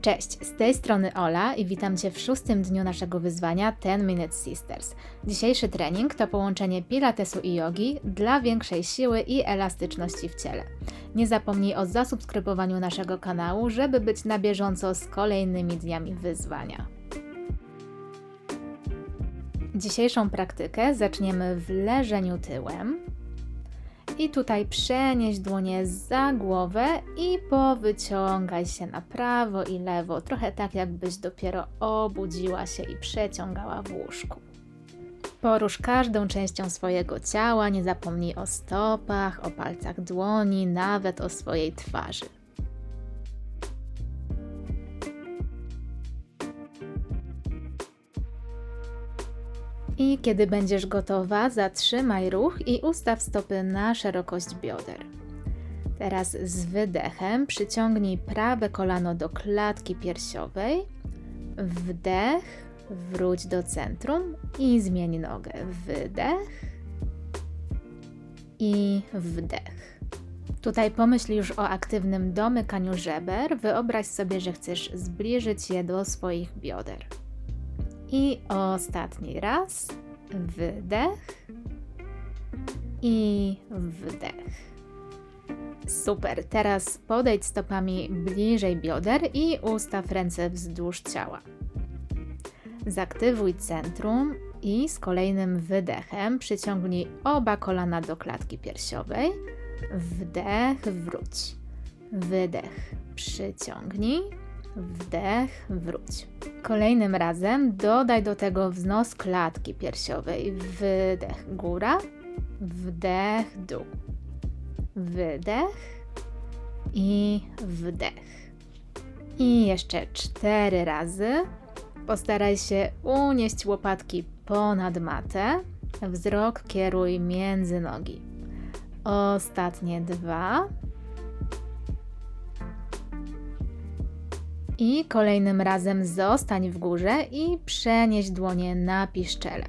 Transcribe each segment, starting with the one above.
Cześć, z tej strony Ola i witam Cię w szóstym dniu naszego wyzwania 10 Minutes Sisters. Dzisiejszy trening to połączenie pilatesu i jogi dla większej siły i elastyczności w ciele. Nie zapomnij o zasubskrybowaniu naszego kanału, żeby być na bieżąco z kolejnymi dniami wyzwania. Dzisiejszą praktykę zaczniemy w leżeniu tyłem. I tutaj przenieś dłonie za głowę i powyciągaj się na prawo i lewo, trochę tak jakbyś dopiero obudziła się i przeciągała w łóżku. Porusz każdą częścią swojego ciała, nie zapomnij o stopach, o palcach dłoni, nawet o swojej twarzy. I kiedy będziesz gotowa, zatrzymaj ruch i ustaw stopy na szerokość bioder. Teraz z wydechem przyciągnij prawe kolano do klatki piersiowej. Wdech, wróć do centrum i zmień nogę. Wydech i wdech. Tutaj pomyśl już o aktywnym domykaniu żeber. Wyobraź sobie, że chcesz zbliżyć je do swoich bioder. I ostatni raz. Wydech. I wdech. Super. Teraz podejdź stopami bliżej bioder i ustaw ręce wzdłuż ciała. Zaktywuj centrum i z kolejnym wydechem przyciągnij oba kolana do klatki piersiowej. Wdech, wróć. Wydech, przyciągnij Wdech, wróć. Kolejnym razem dodaj do tego wznos klatki piersiowej. Wydech, góra. Wdech, dół. Wydech i wdech. I jeszcze cztery razy. Postaraj się unieść łopatki ponad matę. Wzrok kieruj między nogi. Ostatnie dwa. I kolejnym razem zostań w górze i przenieś dłonie na piszczele.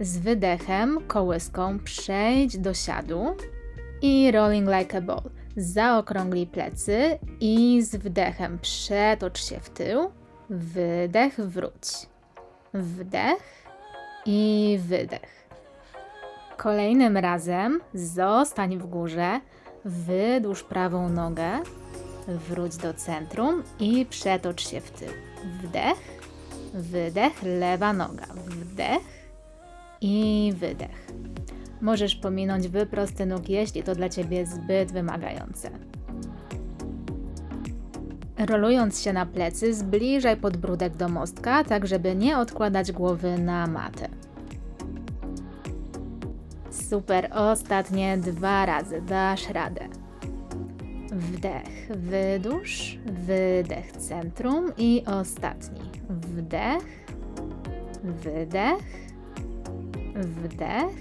Z wydechem, kołyską przejdź do siadu i rolling like a ball. Zaokrąglij plecy i z wdechem przetocz się w tył. Wydech, wróć. Wdech i wydech. Kolejnym razem zostań w górze, wydłuż prawą nogę, Wróć do centrum i przetocz się w tył. Wdech, wydech, lewa noga. Wdech i wydech. Możesz pominąć wyprosty nóg, jeśli to dla Ciebie zbyt wymagające. Rolując się na plecy, zbliżaj podbródek do mostka, tak żeby nie odkładać głowy na matę. Super, ostatnie dwa razy, dasz radę. Wdech, wydłuż, wydech centrum i ostatni. Wdech, wydech, wdech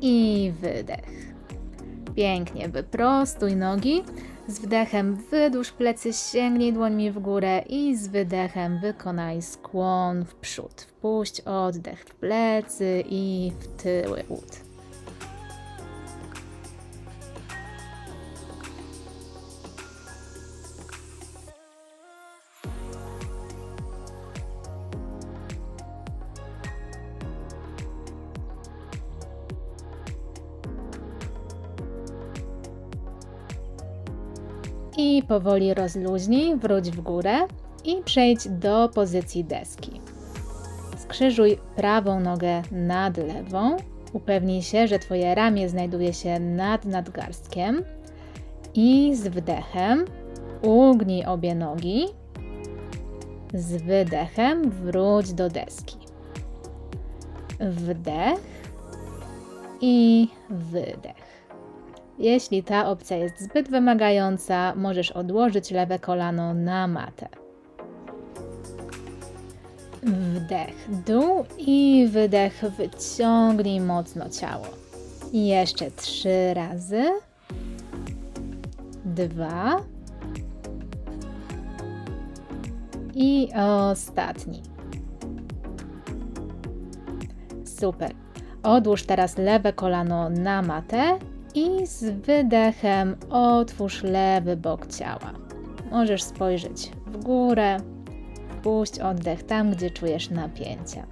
i wydech. Pięknie, wyprostuj nogi. Z wdechem wydłuż plecy, sięgnij dłońmi w górę i z wydechem wykonaj skłon w przód. Wpuść oddech w plecy i w tyły ud. i powoli rozluźnij, wróć w górę i przejdź do pozycji deski. Skrzyżuj prawą nogę nad lewą. Upewnij się, że Twoje ramię znajduje się nad nadgarstkiem i z wdechem ugnij obie nogi. Z wydechem wróć do deski. Wdech i wydech. Jeśli ta opcja jest zbyt wymagająca, możesz odłożyć lewe kolano na matę. Wdech, dół i wydech, wyciągnij mocno ciało. Jeszcze trzy razy. Dwa. I ostatni. Super. Odłóż teraz lewe kolano na matę i z wydechem otwórz lewy bok ciała. Możesz spojrzeć w górę, puść oddech tam, gdzie czujesz napięcia.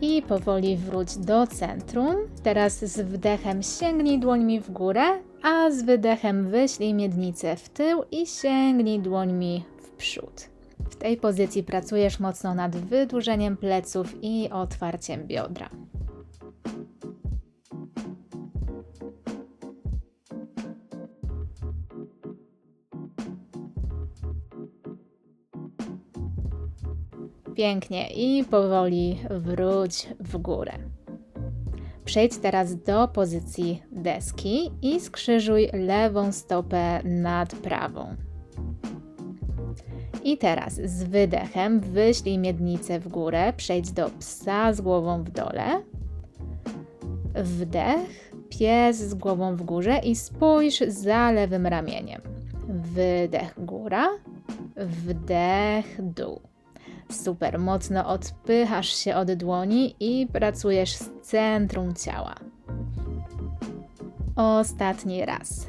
I powoli wróć do centrum. Teraz z wdechem sięgnij dłońmi w górę, a z wydechem wyślij miednicę w tył i sięgnij dłońmi w przód. W tej pozycji pracujesz mocno nad wydłużeniem pleców i otwarciem biodra. Pięknie i powoli wróć w górę. Przejdź teraz do pozycji deski i skrzyżuj lewą stopę nad prawą. I teraz z wydechem wyślij miednicę w górę, przejdź do psa z głową w dole. Wdech, pies z głową w górze i spójrz za lewym ramieniem. Wydech góra, wdech dół. Super, mocno odpychasz się od dłoni i pracujesz z centrum ciała. Ostatni raz.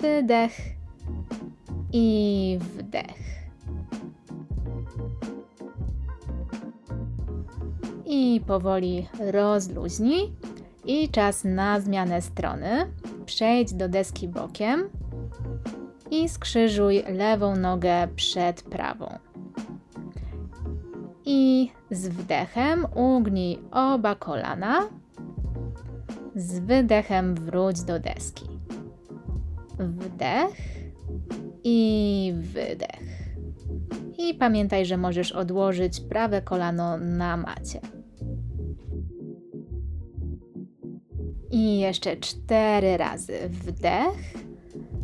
Wydech i wdech. I powoli rozluźnij. I czas na zmianę strony. Przejdź do deski bokiem i skrzyżuj lewą nogę przed prawą i z wdechem ugnij oba kolana. Z wydechem wróć do deski. Wdech i wydech. I pamiętaj, że możesz odłożyć prawe kolano na macie. I jeszcze cztery razy wdech,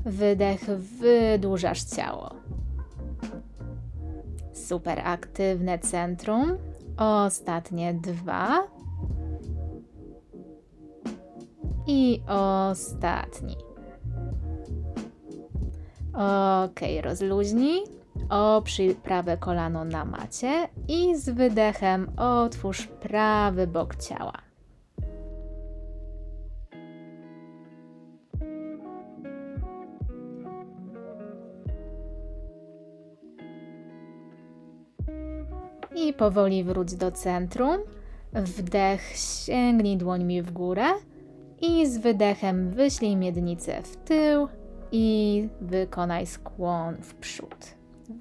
wydech, wydłużasz ciało super aktywne centrum. Ostatnie dwa. I ostatni. Ok, rozluźnij. Oprzyj prawe kolano na macie i z wydechem otwórz prawy bok ciała. I powoli wróć do centrum. Wdech, sięgnij dłońmi w górę i z wydechem wyślij miednicę w tył i wykonaj skłon w przód.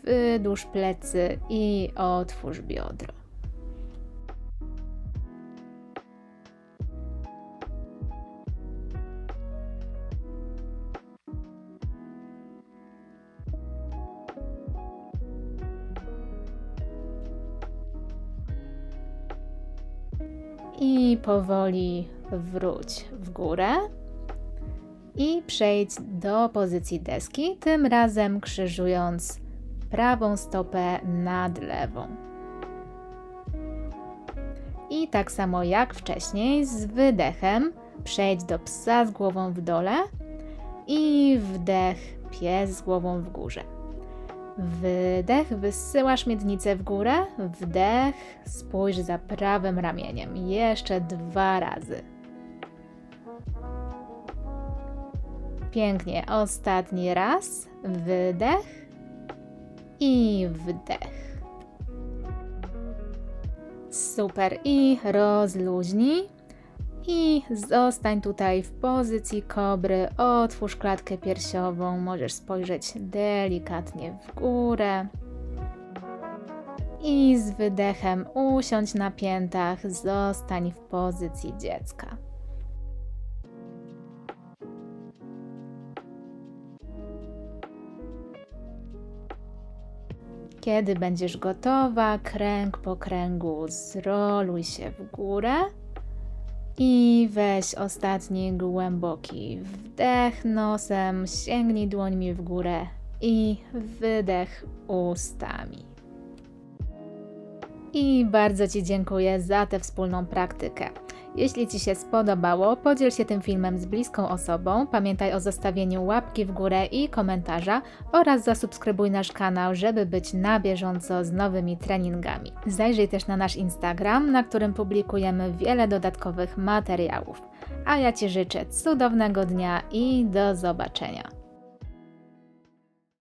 Wydłuż plecy i otwórz biodro. I powoli wróć w górę i przejdź do pozycji deski, tym razem krzyżując prawą stopę nad lewą. I tak samo jak wcześniej, z wydechem przejdź do psa z głową w dole i wdech pies z głową w górze. Wydech, wysyłasz miednicę w górę. Wdech, spójrz za prawym ramieniem. Jeszcze dwa razy. Pięknie. Ostatni raz. Wydech i wdech. Super. I rozluźnij. I zostań tutaj w pozycji kobry. Otwórz klatkę piersiową. Możesz spojrzeć delikatnie w górę. I z wydechem usiądź na piętach. Zostań w pozycji dziecka. Kiedy będziesz gotowa, kręg po kręgu zroluj się w górę. I weź ostatni głęboki wdech nosem, sięgnij dłońmi w górę i wydech ustami. I bardzo Ci dziękuję za tę wspólną praktykę. Jeśli Ci się spodobało, podziel się tym filmem z bliską osobą. Pamiętaj o zostawieniu łapki w górę i komentarza oraz zasubskrybuj nasz kanał, żeby być na bieżąco z nowymi treningami. Zajrzyj też na nasz Instagram, na którym publikujemy wiele dodatkowych materiałów. A ja Ci życzę cudownego dnia i do zobaczenia.